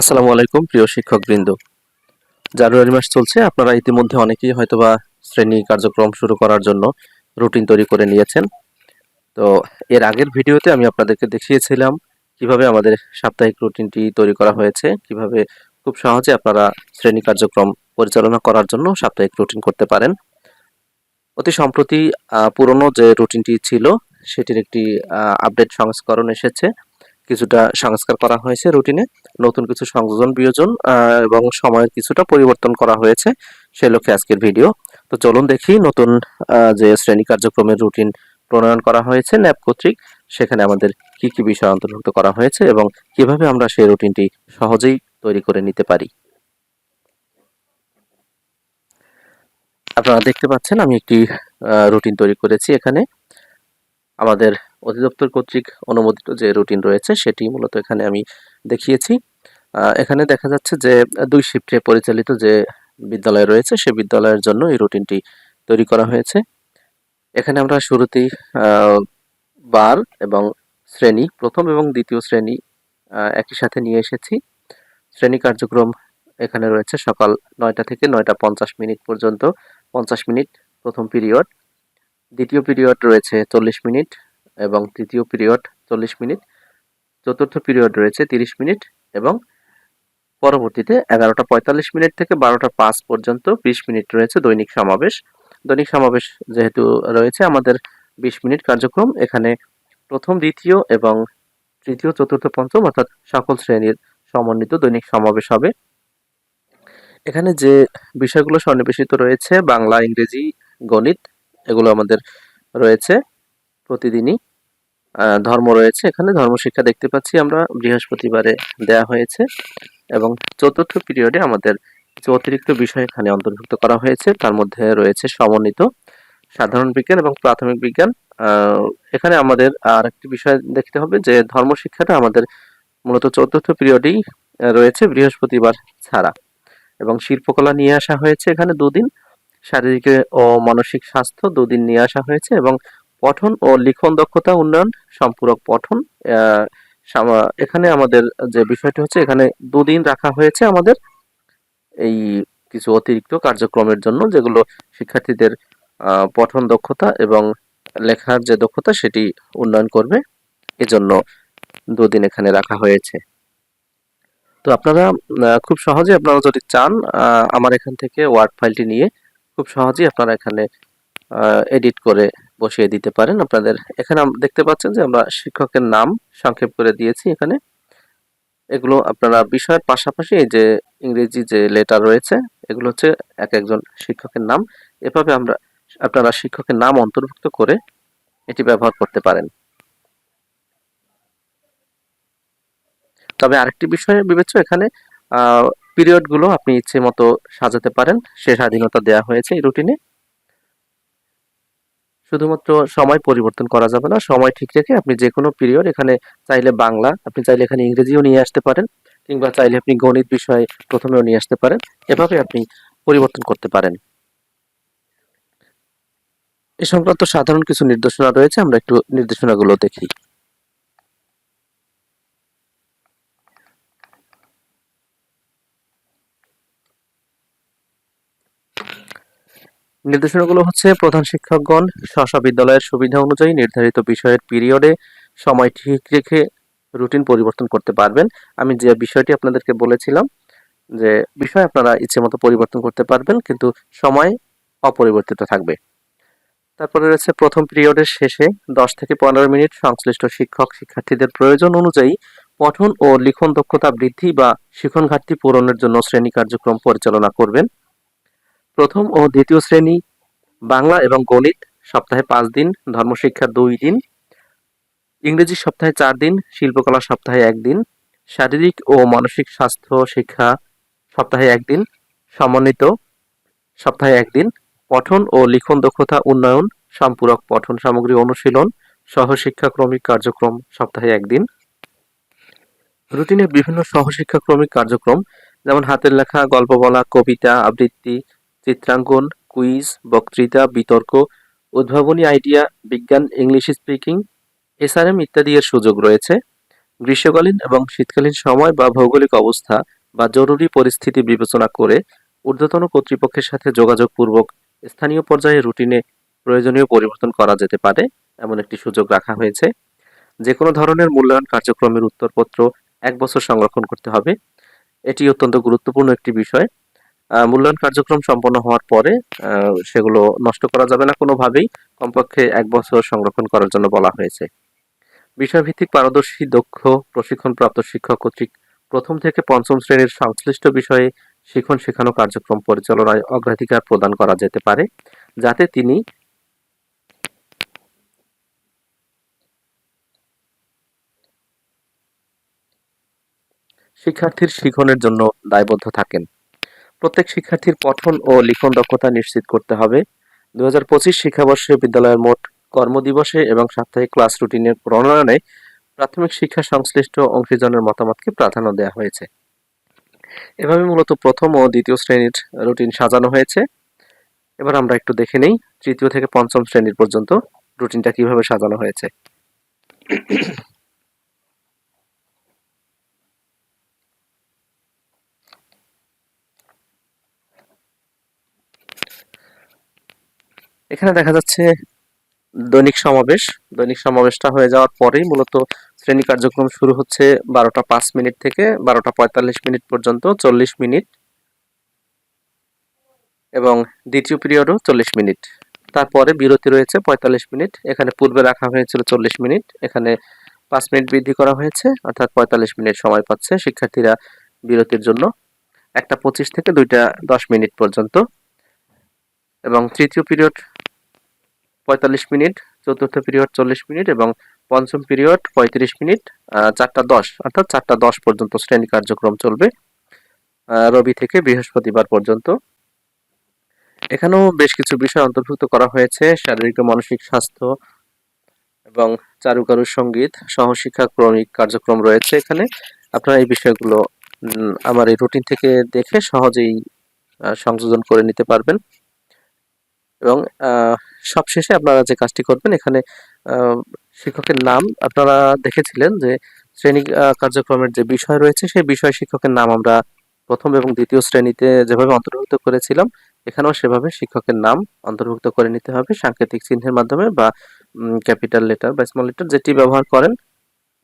আসসালামু আলাইকুম, প্রিয় শিক্ষক শিক্ষকবৃন্দ। জানুয়ারি মাস চলছে, আপনারা ইতিমধ্যে অনেকেই হয়তোবা শ্রেণি কার্যক্রম শুরু করার জন্য রুটিন তৈরি করে নিয়েছেন। তো এর আগের ভিডিওতে আমি আপনাদেরকে দেখিয়েছিলাম কীভাবে আমাদের সাপ্তাহিক রুটিনটি তৈরি করা হয়েছে, কীভাবে খুব সহজে আপনারা শ্রেণি কার্যক্রম পরিচালনা করার জন্য সাপ্তাহিক রুটিন করতে পারেন। অতি সম্প্রতি পুরনো যে রুটিনটি ছিল, সেটির একটি আপডেট সংস্করণ এসেছে। কিছুটা সংস্কার করা হয়েছে রুটিনে। নতুন কিছু সংযোজন, বিয়োজন এবং সময়ের কিছুটা পরিবর্তন করা হয়েছে সে লক্ষ্যে আজকের ভিডিও। তো চলুন দেখি নতুন যে শ্রেণি কার্যক্রমের রুটিন প্রণয়ন করা হয়েছে ন্যাপ কর্তৃক, সেখানে আমাদের কি কি বিষয় অন্তর্ভুক্ত করা হয়েছে এবং কীভাবে আমরা সেই রুটিনটি সহজেই তৈরি করে নিতে পারি। আপনারা দেখতে পাচ্ছেন আমি একটি রুটিন তৈরি করেছি এখানে। আমাদের অধিদপ্তর কর্তৃক অনুমোদিত যে রুটিন রয়েছে, সেটি মূলত এখানে আমি দেখিয়েছি। এখানে দেখা যাচ্ছে যে দুই শিফটে পরিচালিত যে বিদ্যালয় রয়েছে, সে বিদ্যালয়ের জন্য এই রুটিনটি তৈরি করা হয়েছে। এখানে আমরা শুরুতেই বার এবং শ্রেণি, প্রথম এবং দ্বিতীয় শ্রেণি একই সাথে নিয়ে এসেছি। শ্রেণি কার্যক্রম এখানে রয়েছে সকাল নয়টা থেকে নয়টা পঞ্চাশ মিনিট পর্যন্ত, পঞ্চাশ মিনিট প্রথম পিরিয়ড। দ্বিতীয় পিরিয়ড রয়েছে চল্লিশ মিনিট এবং তৃতীয় পিরিয়ড চল্লিশ মিনিট, চতুর্থ পিরিয়ড রয়েছে তিরিশ মিনিট এবং পরবর্তীতে এগারোটা পঁয়তাল্লিশ মিনিট থেকে বারোটা পাঁচ পর্যন্ত বিশ মিনিট রয়েছে দৈনিক সমাবেশ। দৈনিক সমাবেশ যেহেতু রয়েছে, আমাদের বিশ মিনিট কার্যক্রম। এখানে প্রথম, দ্বিতীয় এবং তৃতীয়, চতুর্থ, পঞ্চম অর্থাৎ সকল শ্রেণির সমন্বিত দৈনিক সমাবেশ হবে। এখানে যে বিষয়গুলো সন্নিবেশিত রয়েছে, বাংলা, ইংরেজি, গণিত, এগুলো আমাদের রয়েছে। প্রতিদিনই ধর্ম রয়েছে। এখানে ধর্মশিক্ষা দেখতে পাচ্ছি আমরা। বৃহস্পতিবারে দেয়া হয়েছে এবং চতুর্থ পিরিয়ডে আমাদের কিছু অতিরিক্ত বিষয় এখানে অন্তর্ভুক্ত করা হয়েছে। তার মধ্যে রয়েছে সমন্বিত, সাধারণ বিজ্ঞান এবং প্রাথমিক বিজ্ঞান। এখানে আমাদের আর একটি বিষয় দেখতে হবে যে ধর্মশিক্ষাটা আমাদের মূলত চতুর্থ পিরিয়ডেই রয়েছে বৃহস্পতিবার ছাড়া। এবং শিল্পকলা নিয়ে আসা হয়েছে এখানে দুদিন। শারীরিক ও মানসিক স্বাস্থ্য দুদিন নিয়ে আসা হয়েছে এবং পঠন ও লিখন দক্ষতা উন্নয়ন সম্পূরক পঠন। এখানে আমাদের যে বিষয়টি হচ্ছে, এখানে দুদিন রাখা হয়েছে আমাদের এই কিছু অতিরিক্ত কার্যক্রমের জন্য, যেগুলো শিক্ষার্থীদের পঠন দক্ষতা এবং লেখার যে দক্ষতা সেটি উন্নয়ন করবে। এজন্য দুদিন এখানে রাখা হয়েছে। তো আপনারা খুব সহজে আপনারা যদি চান আমার এখান থেকে ওয়ার্ড ফাইলটি নিয়ে খুব সহজেই আপনারা এখানে এডিট করে বসিয়ে দিতে পারেন। আপনাদের এখানে দেখতে পাচ্ছেন যে আমরা শিক্ষকের নাম সংক্ষেপ করে দিয়েছি এখানে। এগুলো আপনারা বিষয়ের পাশাপাশি এই যে ইংরেজি যে লেটার রয়েছে, এগুলো হচ্ছে এক একজন শিক্ষকের নাম। এভাবে আমরা আপনারা শিক্ষকের নাম অন্তর্ভুক্ত করে এটি ব্যবহার করতে পারেন। তবে আরেকটি বিষয় বিবেচ্য, এখানে পিরিয়ডগুলো আপনি ইচ্ছে মতো সাজাতে পারেন। সে স্বাধীনতা দেওয়া হয়েছে এই রুটিনে। শুধুমাত্র সময় পরিবর্তন করা যাবে না, সময় ঠিক রেখে আপনি যে কোনো পিরিয়ড এখানে চাইলে বাংলা, আপনি চাইলে এখানে ইংরেজিও নিয়ে আসতে পারেন, কিংবা চাইলে আপনি গণিত বিষয়ে প্রথমেও নিয়ে আসতে পারেন, এভাবে আপনি পরিবর্তন করতে পারেন। এ সংক্রান্ত সাধারণ কিছু নির্দেশনা রয়েছে, আমরা একটু নির্দেশনাগুলো দেখি। নির্দেশনাগুলো হচ্ছে, প্রধান শিক্ষকগণ স্ব বিদ্যালয়ের সুবিধা অনুযায়ী নির্ধারিত বিষয়ের পিরিয়ডে সময় ঠিক রেখে রুটিন পরিবর্তন করতে পারবেন। আমি যে বিষয়টি আপনাদেরকে বলেছিলাম, যে বিষয় আপনারা ইচ্ছে মতো পরিবর্তন করতে পারবেন, কিন্তু সময় অপরিবর্তিত থাকবে। তারপরে রয়েছে, প্রথম পিরিয়ডের শেষে দশ থেকে পনেরো মিনিট সংশ্লিষ্ট শিক্ষক, শিক্ষার্থীদের প্রয়োজন অনুযায়ী পঠন ও লিখন দক্ষতা বৃদ্ধি বা শিখন ঘাটতি পূরণের জন্য শ্রেণি কার্যক্রম পরিচালনা করবেন। প্রথম ও দ্বিতীয় শ্রেণি, বাংলা এবং গণিত, সপ্তাহে পাঁচ দিন, ধর্মশিক্ষা দুই দিন, ইংরেজি সপ্তাহে চার দিন, শিল্পকলা সপ্তাহে একদিন শারীরিক ও মানসিক স্বাস্থ্য শিক্ষা সপ্তাহে একদিন সমন্বিত সপ্তাহে একদিন পঠন ও লিখন দক্ষতা উন্নয়ন, সম্পূরক পঠন সামগ্রী অনুশীলন সহশিক্ষাক্রমিক কার্যক্রম সপ্তাহে একদিন রুটিনে বিভিন্ন সহশিক্ষাক্রমিক কার্যক্রম, যেমন হাতের লেখা, গল্প বলা, কবিতা, আবৃত্তি চিত্রাঙ্কন, কুইজ, বক্তৃতা, বিতর্ক, উদ্ভাবনী আইডিয়া, বিজ্ঞান, ইংলিশ স্পিকিং, এসআরএম ইত্যাদি এর সুযোগ রয়েছে। গ্রীষ্মকালীন এবং শীতকালীন সময় বা ভৌগোলিক অবস্থা বা জরুরি পরিস্থিতি বিবেচনা করে ঊর্ধ্বতন কর্তৃপক্ষের সাথে যোগাযোগপূর্বক স্থানীয় পর্যায়ে রুটিনে প্রয়োজনীয় পরিবর্তন করা যেতে পারে, এমন একটি সুযোগ রাখা হয়েছে। যে কোনো ধরনের মূল্যায়ন কার্যক্রমের উত্তরপত্র এক বছর সংরক্ষণ করতে হবে। এটি অত্যন্ত গুরুত্বপূর্ণ একটি বিষয়। মূল্যায়ন কার্যক্রম সম্পন্ন হওয়ার পরে সেগুলো নষ্ট করা যাবে না কোনোভাবেই। কমপক্ষে এক বছর সংরক্ষণ করার জন্য বলা হয়েছে। বিষয়ভিত্তিক পারদর্শী, দক্ষ, প্রশিক্ষণপ্রাপ্ত শিক্ষক কর্তৃক প্রথম থেকে পঞ্চম শ্রেণির সংশ্লিষ্ট বিষয়ে শিখন শেখানো কার্যক্রম পরিচালনায় অগ্রাধিকার প্রদান করা যেতে পারে, যাতে তিনি শিক্ষার্থীর শিখনের জন্য দায়বদ্ধ থাকেন। প্রত্যেক শিক্ষার্থীর পঠন ও লিখন দক্ষতা নিশ্চিত করতে হবে। দু হাজার পঁচিশ শিক্ষাবর্ষে বিদ্যালয়ের মোট কর্মদিবসে এবং সাপ্তাহিক ক্লাস রুটিনের প্রণয়নে প্রাথমিক শিক্ষা সংশ্লিষ্ট অংশীজনের মতামতকে প্রাধান্য দেওয়া হয়েছে। এভাবে মূলত প্রথম ও দ্বিতীয় শ্রেণির রুটিন সাজানো হয়েছে। এবার আমরা একটু দেখে নেই তৃতীয় থেকে পঞ্চম শ্রেণির পর্যন্ত রুটিনটা কীভাবে সাজানো হয়েছে। এখানে দেখা যাচ্ছে দৈনিক সমাবেশ। দৈনিক সমাবেশটা হয়ে যাওয়ার পরেই মূলত শ্রেণি কার্যক্রম শুরু হচ্ছে বারোটা পাঁচ মিনিট থেকে বারোটা পঁয়তাল্লিশ মিনিট পর্যন্ত, চল্লিশ মিনিট এবং দ্বিতীয় পিরিয়ডও চল্লিশ মিনিট। তারপরে বিরতি রয়েছে পঁয়তাল্লিশ মিনিট। এখানে পূর্বে রাখা হয়েছিল চল্লিশ মিনিট। এখানে পাঁচ মিনিট বৃদ্ধি করা হয়েছে, অর্থাৎ পঁয়তাল্লিশ মিনিট সময় পাচ্ছে শিক্ষার্থীরা বিরতির জন্য। একটা পঁচিশ থেকে দুইটা দশ মিনিট পর্যন্ত। এবং তৃতীয় পিরিয়ড পঁয়তাল্লিশ মিনিট, চতুর্থ পিরিয়ড চল্লিশ মিনিট এবং পঞ্চম পিরিয়ড পঁয়ত্রিশ মিনিট চারটা দশ, অর্থাৎ চারটা দশ পর্যন্ত শ্রেণি কার্যক্রম চলবে রবি থেকে বৃহস্পতিবার পর্যন্ত। এখানেও বেশ কিছু বিষয় অন্তর্ভুক্ত করা হয়েছে, শারীরিক ও মানসিক স্বাস্থ্য এবং চারুকারু সংগীত, সহশিক্ষা ক্রমিক কার্যক্রম রয়েছে এখানে। আপনারা এই বিষয়গুলো আমার এই রুটিন থেকে দেখে সহজেই সংযোজন করে নিতে পারবেন। এবং সবশেষে আপনারা যে কাজটি করবেন, এখানে শিক্ষকের নাম, আপনারা দেখেছিলেন যে শ্রেণি কার্যক্রমের যে বিষয় রয়েছে, সেই বিষয় শিক্ষকের নাম আমরা প্রথম এবং দ্বিতীয় শ্রেণীতে যেভাবে অন্তর্ভুক্ত করেছিলাম, এখানেও সেভাবে শিক্ষকের নাম অন্তর্ভুক্ত করে নিতে হবে। সাংকেতিক চিহ্নের মাধ্যমে বা ক্যাপিটাল লেটার বা স্মল লেটার যেটি ব্যবহার করেন,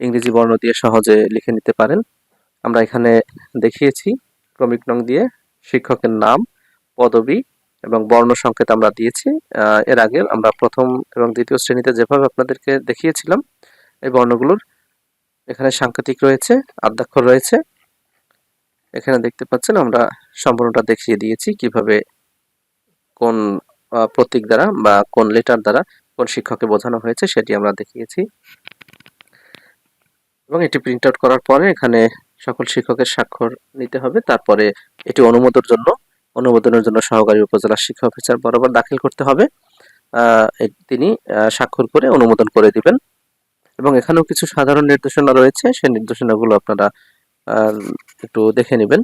ইংরেজি বর্ণ দিয়ে সহজে লিখে নিতে পারেন। আমরা এখানে দেখিয়েছি, ক্রমিক নং দিয়ে শিক্ষকের নাম, পদবি এবং বর্ণ সংকেত আমরা দিয়েছি এর আগে আমরা প্রথম এবং দ্বিতীয় শ্রেণীতে যেভাবে আপনাদেরকে দেখিয়েছিলাম, এই বর্ণগুলোর এখানে সাংকেতিক রয়েছে, আদ্যাক্ষর রয়েছে। এখানে দেখতে পাচ্ছেন আমরা সম্পূর্ণটা দেখিয়ে দিয়েছি কীভাবে কোন প্রতীক দ্বারা বা কোন লেটার দ্বারা কোন শিক্ষককে বোঝানো হয়েছে সেটি আমরা দেখিয়েছি। এবং এটি প্রিন্ট আউট করার পরে এখানে সকল শিক্ষকের স্বাক্ষর নিতে হবে, তারপরে এটি অনুমোদনের জন্য অনুমোদনের জন্য সহকারী উপজেলা শিক্ষা অফিসার বরাবর দাখিল করতে হবে। তিনি স্বাক্ষর করে অনুমোদন করে দিবেন। এবং এখানেও কিছু সাধারণ নির্দেশনা রয়েছে। সেই নির্দেশনাগুলো আপনারা একটু দেখে নেবেন।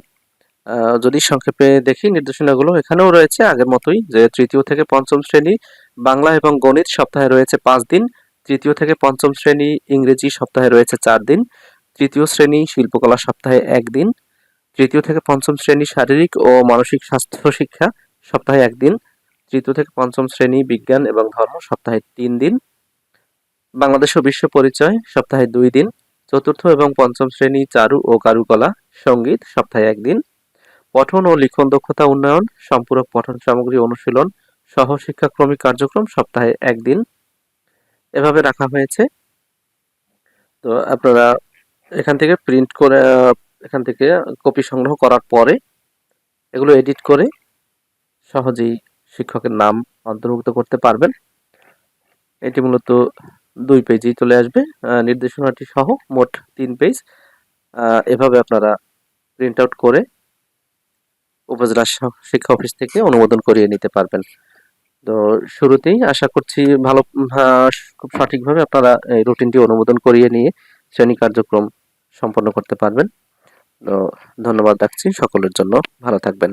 যদি সংক্ষেপে দেখি নির্দেশনাগুলো, এখানেও রয়েছে আগের মতোই যে তৃতীয় থেকে পঞ্চম শ্রেণি বাংলা এবং গণিত সপ্তাহে রয়েছে পাঁচ দিন। তৃতীয় থেকে পঞ্চম শ্রেণি ইংরেজি সপ্তাহে রয়েছে চার দিন। তৃতীয় শ্রেণি শিল্পকলা সপ্তাহে একদিন তৃতীয় থেকে পঞ্চম শ্রেণি শারীরিক ও মানসিক স্বাস্থ্য শিক্ষা সপ্তাহে একদিন, তৃতীয় থেকে পঞ্চম শ্রেণি বিজ্ঞান এবং ধর্ম সপ্তাহে তিন দিন, বাংলাদেশ ও বিশ্ব পরিচয় সপ্তাহে দুই দিন, চতুর্থ এবং পঞ্চম শ্রেণি চারু ও কারুকলা, সংগীত সপ্তাহে একদিন, পঠন ও লিখন দক্ষতা উন্নয়ন, সম্পূরক পঠন সামগ্রী অনুশীলন সহ শিক্ষাক্রমিক কার্যক্রম সপ্তাহে একদিন। এভাবে রাখা হয়েছে। তো আপনারা এখান থেকে প্রিন্ট করে এখান থেকে কপি সংগ্রহ করার পরে এগুলো এডিট করে সহজেই শিক্ষকের নাম অন্তর্ভুক্ত করতে পারবেন। এটি মূলত দুই পেজেই চলে আসবে। নির্দেশনাটি সহ মোট তিন পেজ। এভাবে আপনারা প্রিন্ট আউট করে উপজেলা শিক্ষা অফিস থেকে অনুমোদন করিয়ে নিতে পারবেন। তো শুরুতেই আশা করছি ভালো খুব সঠিকভাবে আপনারা এই রুটিনটি অনুমোদন করিয়ে নিয়ে শ্রেণি কার্যক্রম সম্পন্ন করতে পারবেন। ধন্যবাদ রাখছি সকলের জন্য। ভালো থাকবেন।